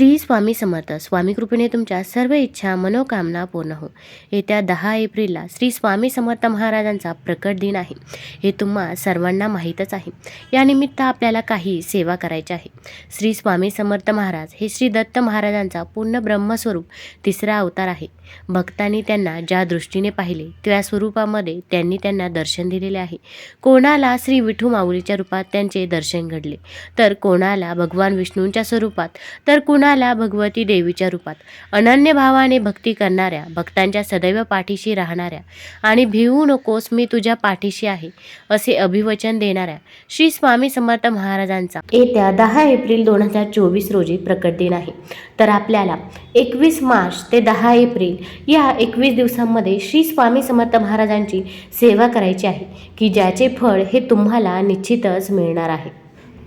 श्री स्वामी समर्थ. स्वामी कृपेने तुमच्या सर्व इच्छा मनोकामना पूर्ण हो. येत्या दहा एप्रिलला श्री स्वामी समर्थ महाराजांचा प्रकट दिन आहे. हे तुम्हा सर्वांना माहीतच आहे. यानिमित्त आपल्याला काही सेवा करायची आहे. श्री स्वामी समर्थ महाराज हे श्री दत्त महाराजांचा पूर्ण ब्रह्मस्वरूप तिसरा अवतार आहे. भक्तांनी त्यांना ज्या दृष्टीने पाहिले त्या स्वरूपामध्ये त्यांनी त्यांना दर्शन दिलेले आहे. कोणाला श्री विठू माऊलीच्या रूपात त्यांचे दर्शन घडले तर कोणाला भगवान विष्णूंच्या स्वरूपात तर कुणाला भगवती देवीच्या रूपात. अनन्य भावाने भक्ती करणाऱ्या भक्तांच्या सदैव पाठीशी राहणाऱ्या आणि भिवू नकोस मी तुझ्या पाठीशी आहे असे अभिवचन देणाऱ्या श्री स्वामी समर्थ महाराजांचा येत्या दहा एप्रिल दोन हजार चोवीस रोजी प्रकट दिन आहे. तर आपल्याला एकवीस मार्च ते दहा एप्रिल या एकवीस दिवसांमध्ये श्री स्वामी समर्थ महाराजांची सेवा करायची आहे की ज्याचे फळ हे तुम्हाला निश्चितच मिळणार आहे.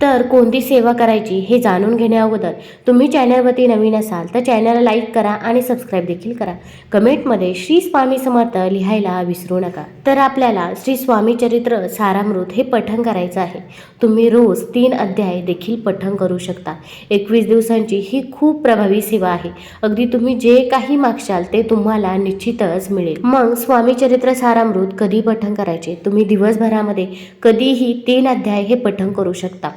तर कोणती सेवा करायची हे जाणून घेण्याअगोदर तुम्ही चॅनलवरती नवीन असाल तर चॅनलला लाईक करा आणि सबस्क्राईब देखील करा. कमेंटमध्ये श्री स्वामी समर्थ लिहायला विसरू नका. तर आपल्याला श्री स्वामी चरित्र सारामृत हे पठण करायचं आहे. तुम्ही रोज तीन अध्याय देखील पठण करू शकता. एकवीस दिवसांची ही खूप प्रभावी सेवा आहे. अगदी तुम्ही जे काही मागशाल ते तुम्हाला निश्चितच मिळेल. मग स्वामी चरित्र सारामृत कधी पठण करायचे? तुम्ही दिवसभरामध्ये कधीही तीन अध्याय हे पठण करू शकता.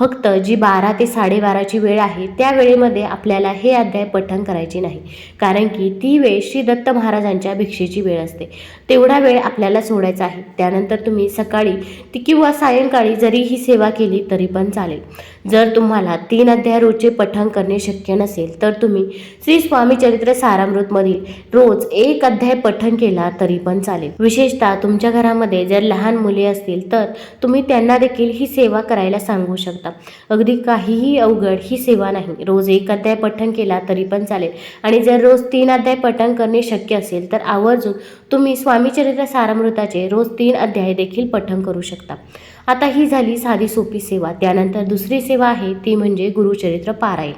फक्त जी बारा ते साडेबाराची वेळ आहे त्या वेळेमध्ये आपल्याला हे अध्याय पठण करायचे नाही. कारण की ती वेळ श्री दत्त महाराजांच्या भिक्षेची वेळ असते. तेवढा वेळ आपल्याला सोडायचा आहे. त्यानंतर तुम्ही सकाळी ती किंवा सायंकाळी जरी ही सेवा केली तरी पण चालेल. जर तुम्हाला तीन अध्याय रोजचे पठण करणे शक्य नसेल तर तुम्ही श्री स्वामी चरित्र सारामृतमधील रोज एक अध्याय पठण केला तरी पण चालेल. विशेषतः तुमच्या घरामध्ये जर लहान मुले असतील तर तुम्ही त्यांना देखील ही सेवा करायला सांगू शकता. अगदी काहीही अवघड ही सेवा नाही. रोज एक अध्याय पठण केला तरी पण चालेल. आणि जर रोज तीन अध्याय पठण करणे शक्य असेल तर आवर्जून तुम्ही स्वामीचरित्र सारामृताचे रोज तीन अध्याय देखील पठण करू शकता. आता ही झाली साधी सोपी सेवा. त्यानंतर दुसरी सेवा आहे ती म्हणजे गुरुचरित्र पारायण.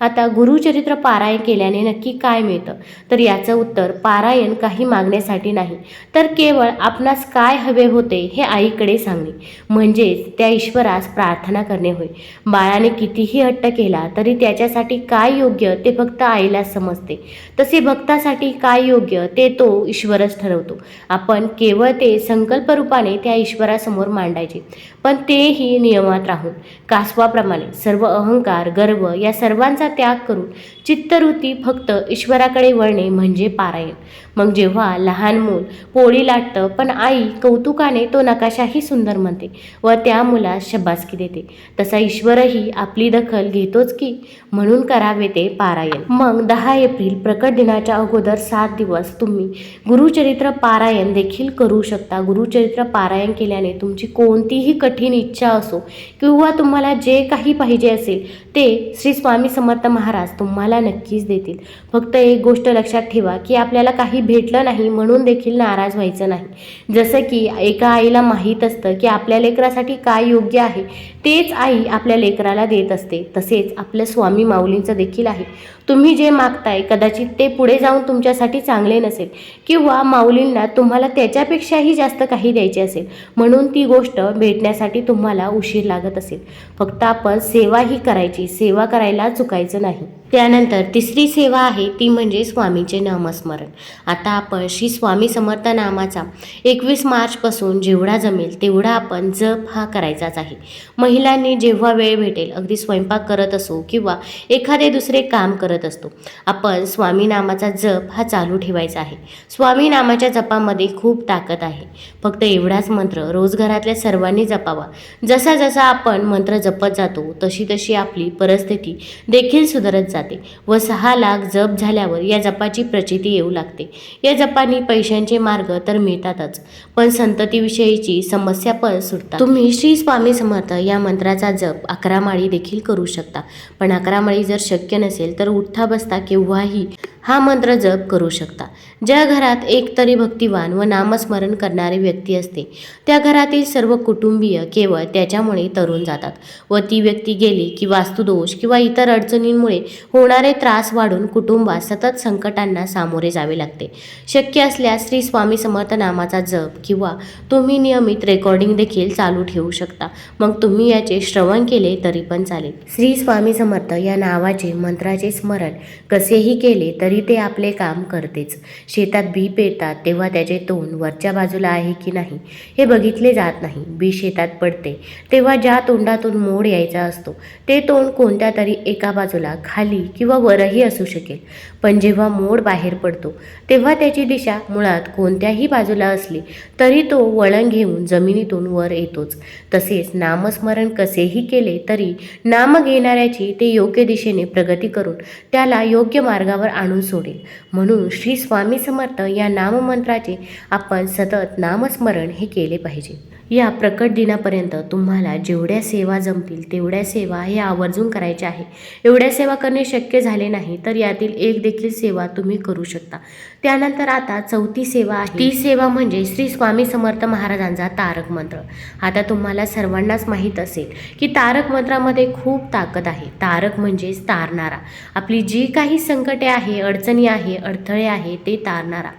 आता गुरुचरित्र पारायण केल्याने नक्की काय मिळतं? तर याचं उत्तर पारायण काही मागण्यासाठी नाही तर केवळ आपणास काय हवे होते हे आईकडे सांगणे. म्हणजेच त्या ईश्वरास प्रार्थना करणे होय. बाळाने कितीही हट्ट केला तरी त्याच्यासाठी काय योग्य ते फक्त आईला समजते. तसे भक्तासाठी काय योग्य ते तो ईश्वरच ठरवतो. आपण केवळ ते संकल्परूपाने त्या ईश्वरासमोर मांडायचे. पण तेही नियमात राहून कासवाप्रमाणे सर्व अहंकार गर्व या सर्वांचा त्याग करून चित्तवृत्ती फक्त ईश्वराकडे वळणे म्हणजे पारायण. मग जेव्हा लहान मूल पोळी लाटतं पण आई कौतुकाने तो नकाशाही सुंदर म्हणते व त्या मुलास शबासकी देते. तसा ईश्वरही आपली दखल घेतोच की म्हणून करावे ते पारायण. मग दहा एप्रिल प्रकट दिनाच्या अगोदर सात दिवस तुम्ही गुरुचरित्र पारायण देखील करू शकता. गुरुचरित्र पारायण केल्याने तुमची कोणतीही कठीण इच्छा असो किंवा तुम्हाला जे काही पाहिजे असेल ते श्री स्वामी समर्थ महाराज तुम्हाला नक्कीच देतील. फक्त एक गोष्ट लक्षात ठेवा की आपल्याला काही भेटलं नाही म्हणून देखील नाराज व्हायचं नाही. जसं की एका आईला माहीत असतं की आपल्या लेकरासाठी काय योग्य आहे तेच आई आपल्या लेकराला देत असते. तसेच आपल्या स्वामी माऊलींचं देखील आहे. तुम्ही जे मागताय कदाचित ते पुढे जाऊन तुमच्यासाठी चांगले नसेल किंवा माऊलींना तुम्हाला त्याच्यापेक्षाही जास्त काही द्यायचे असेल म्हणून ती गोष्ट भेटण्यासाठी तुम्हाला उशीर लागत असेल. फक्त आपण सेवा ही करायची सेवा करायला चुकायचं नाही. त्यानंतर तिसरी सेवा आहे ती म्हणजे स्वामीचे नामस्मरण. आता आपण श्री स्वामी समर्थ नामाचा एकवीस मार्चपासून जेवढा जमेल तेवढा आपण जप हा करायचाच आहे. महिलांनी जेव्हा वेळ भेटेल अगदी स्वयंपाक करत असो किंवा एखादे दुसरे काम करत असतो आपण स्वामी नामाचा जप हा चालू ठेवायचा आहे. स्वामी नामाच्या जपामध्ये खूप ताकद आहे. फक्त एवढाच मंत्र रोज घरातल्या सर्वांनी जपावा. जसा जसा आपण मंत्र जपत जातो तशी तशी आपली परिस्थिती देखील सुधारत जाते व सहा लाख जप झाल्यावर या जपाची प्रचिती येऊ लागते. या जपानी पैशांचे मार्ग तर मिळतातच पण संततीविषयीची समस्या पण सुटतात. तुम्ही श्री स्वामी समर्थ या मंत्राचा जप अकरा माळी देखील करू शकता. पण अकरा माळी जर शक्य नसेल तर उठता बसता केव्हाही हा मंत्र जप करू शकता. ज्या घरात एक तरी भक्तिवान व नामस्मरण करणारी व्यक्ती असते त्या घरातील सर्व कुटुंबीय केवळ त्याच्यामुळे तरुण जातात व ती व्यक्ती गेली की वास्तुदोष किंवा इतर अडचणींमुळे होणारे त्रास वाढून कुटुंबात सतत संकटांना सामोरे जावे लागते. शक्य असल्यास श्री स्वामी समर्थ नामाचा जप किंवा तुम्ही नियमित रेकॉर्डिंग देखील चालू ठेवू शकता. मग तुम्ही याचे श्रवण केले तरी पण चालेल. श्री स्वामी समर्थ या नावाचे मंत्राचे स्मरण कसेही केले तरी ते आपले काम करतेच. शेतात बी पेरतात तेव्हा त्याचे तोंड वरच्या बाजूला आहे की नाही हे बघितले जात नाही. बी शेतात पडते. तेव्हा ज्या तोंडातून मोड यायचा असतो ते तोंड कोणत्या तरी एका बाजूला खाली किंवा वरही असू शकेल. पण जेव्हा मोड बाहेर पडतो तेव्हा त्याची दिशा मुळात कोणत्याही बाजूला असली तरी तो वळण घेऊन जमिनीतून वर येतोच. तसेच नामस्मरण कसेही केले तरी नाम घेणाऱ्याची ते योग्य दिशेने प्रगती करून त्याला योग्य मार्गावर आणून सोडेल. म्हणून श्री स्वामी समर्थ या नाममंत्राचे आपण सतत नामस्मरण हे केले पाहिजे. या प्रकट दिनापर्यंत तुम्हाला जेवढ्या सेवा जमतील तेवढ्या सेवा हे आवर्जून करायच्या आहे. एवढ्या सेवा करणे शक्य झाले नाही तर यातील एक देखील सेवा तुम्ही करू शकता. त्यानंतर आता चौथी सेवा आहे. ती सेवा म्हणजे श्री स्वामी समर्थ महाराजांचा तारक मंत्र. आता तुम्हाला सर्वांनाच माहीत असेल की तारक मंत्रामध्ये खूप ताकद आहे. तारक म्हणजेच तारणारा. आपली जी काही संकटे आहे अडचणी आहे अडथळे आहे ते तारणारा.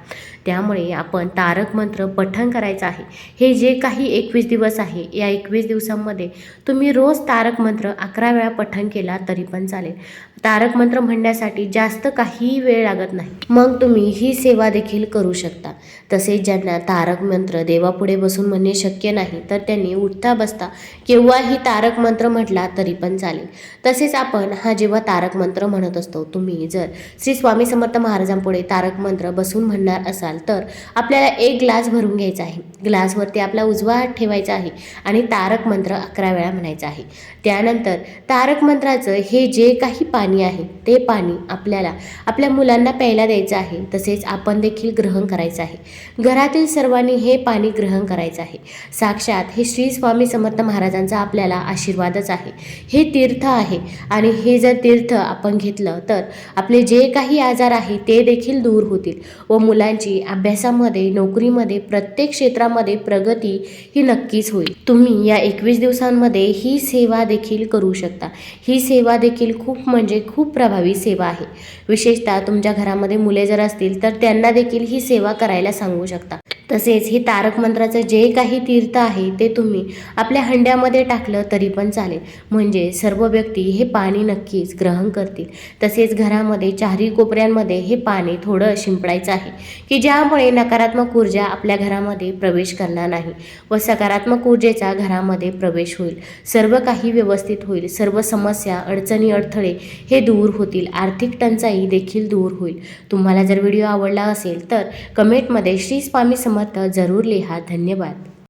त्यामुळे आपण तारक मंत्र पठण करायचं आहे. हे जे काही एकवीस दिवस आहे या एकवीस दिवसांमध्ये तुम्ही रोज तारक मंत्र अकरा वेळा पठण केला तरी पण चालेल. तारक मंत्र म्हणण्यासाठी जास्त काही वेळ लागत नाही. मग तुम्ही ही सेवा देखील करू शकता. तसेच ज्यांना तारक मंत्र देवापुढे बसून म्हणणे शक्य नाही तर त्यांनी उठता बसता केव्हाही तारक मंत्र म्हटला तरी पण चालेल. तसेच आपण हा जेव्हा तारक मंत्र म्हणत असतो तुम्ही जर श्री स्वामी समर्थ महाराजांपुढे तारक मंत्र बसून म्हणणार असाल तर आपल्याला एक ग्लास भरून घ्यायचा आहे. ग्लासवरती आपला उजवा हात ठेवायचा आहे आणि तारक मंत्र अकरा वेळा म्हणायचा आहे. त्यानंतर तारक मंत्राचं हे जे काही पाणी आहे ते पाणी आपल्याला आपल्या मुलांना प्यायला द्यायचं आहे तसेच आपण देखील ग्रहण करायचं आहे. घरातील सर्वांनी हे पाणी ग्रहण करायचं आहे. साक्षात हे श्री स्वामी समर्थ महाराजांचा आपल्याला आशीर्वादच आहे. हे तीर्थ आहे आणि हे जर तीर्थ आपण घेतलं तर आपले जे काही आजार आहे ते देखील दूर होतील व मुलांची अभ्यासामध्ये नोकरीमध्ये प्रत्येक क्षेत्रामध्ये प्रगती ही नक्कीच होईल. तुम्ही या एकवीस दिवसांमध्ये ही सेवा देखील करू शकता. ही सेवा देखील खूप म्हणजे खूप प्रभावी सेवा आहे. विशेषतः तुमच्या घरामध्ये मुले जर असतील तर त्यांना देखील ही सेवा करायला सांगू शकता. तसेच हे तारक मंत्राचं जे काही तीर्थ आहे ते तुम्ही आपल्या हंड्यामध्ये टाकलं तरी पण चालेल. म्हणजे सर्व व्यक्ती हे पाणी नक्कीच ग्रहण करतील. तसेच घरामध्ये चारही कोपऱ्यांमध्ये हे पाणी थोडं शिंपडायचं आहे की ज्यामुळे नकारात्मक ऊर्जा आपल्या घरामध्ये प्रवेश करणार नाही व सकारात्मक ऊर्जेचा घरामध्ये प्रवेश होईल. सर्व काही व्यवस्थित होईल. सर्व समस्या अडचणी अडथळे हे दूर होतील. आर्थिक टंचाई देखील दूर होईल. तुम्हाला जर व्हिडिओ आवडला असेल तर कमेंटमध्ये श्री स्वामी समर्थ जरूर लिहा. धन्यवाद.